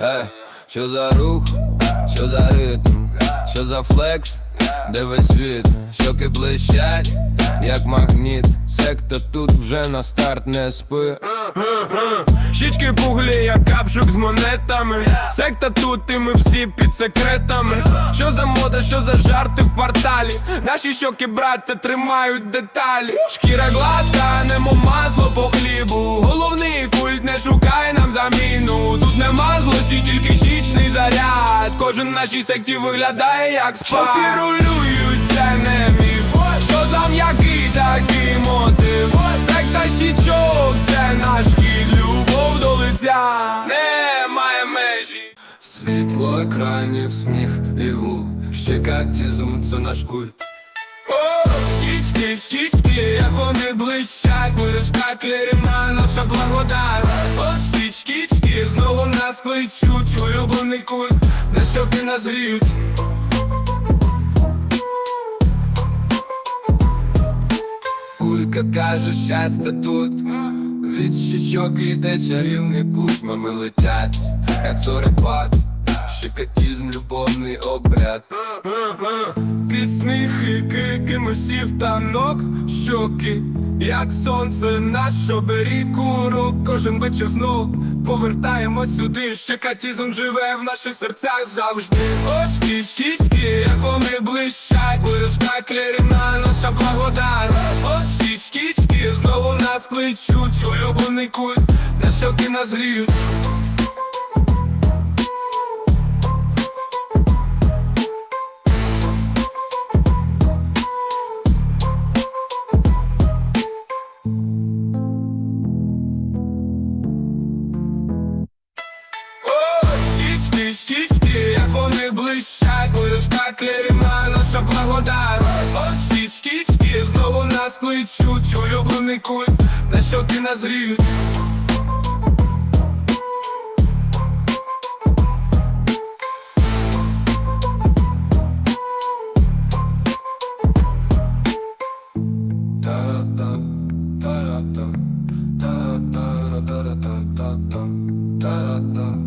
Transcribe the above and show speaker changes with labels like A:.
A: Ей, що за рух, що за ритм, що за флекс, де весь світ, щоки блищать, як магніт, секта тут вже на старт не спи.
B: Щічки пуглі, як капшук з монетами. Секта тут, і ми всі під секретами. Що за мода, що за жарти в кварталі? Наші щоки, браття, тримають деталі. Шкіра гладка, немо масло тільки щічний заряд. Кожен нашій секті виглядає як спад. Щоки рулюють, це не міф. Що за м'який такий мотив? Секта щічок, це наш хід, любов до лиця. Немає межі.
A: Світло екранів, сміх і гул, щекатізм, це наш культ.
B: Щічки, щічки, як вони блищать, виручка клерівна наша благодать. О, щічки, знову нас кличуть, улюблений культ, на щоки нас гріють.
A: Улька каже, щастя тут Від щічок іде чарівний путь, мами летять, як зорепад. Щекотізм, любовний обряд.
B: Під сміхи, кики, ми всі в танок, щоки, як сонце, наш оберіг урок, кожен вечір знов повертаємось сюди, ще катізм живе в наших серцях завжди. Очки, щічки, як вони блищать, виручка клерівна, наша благодать. Очки, щічки, знову нас кличуть, улюблений культ, на щоки нас гріють. Щічки, як вони блищать, виручка клерівна, наша благодать. О, щічки, знову нас кличуть, улюблений культ, на щоки нас гріють.
A: Та-ра-та, та-ра-та, та-ра-та-ра-та-ра-та-та-та.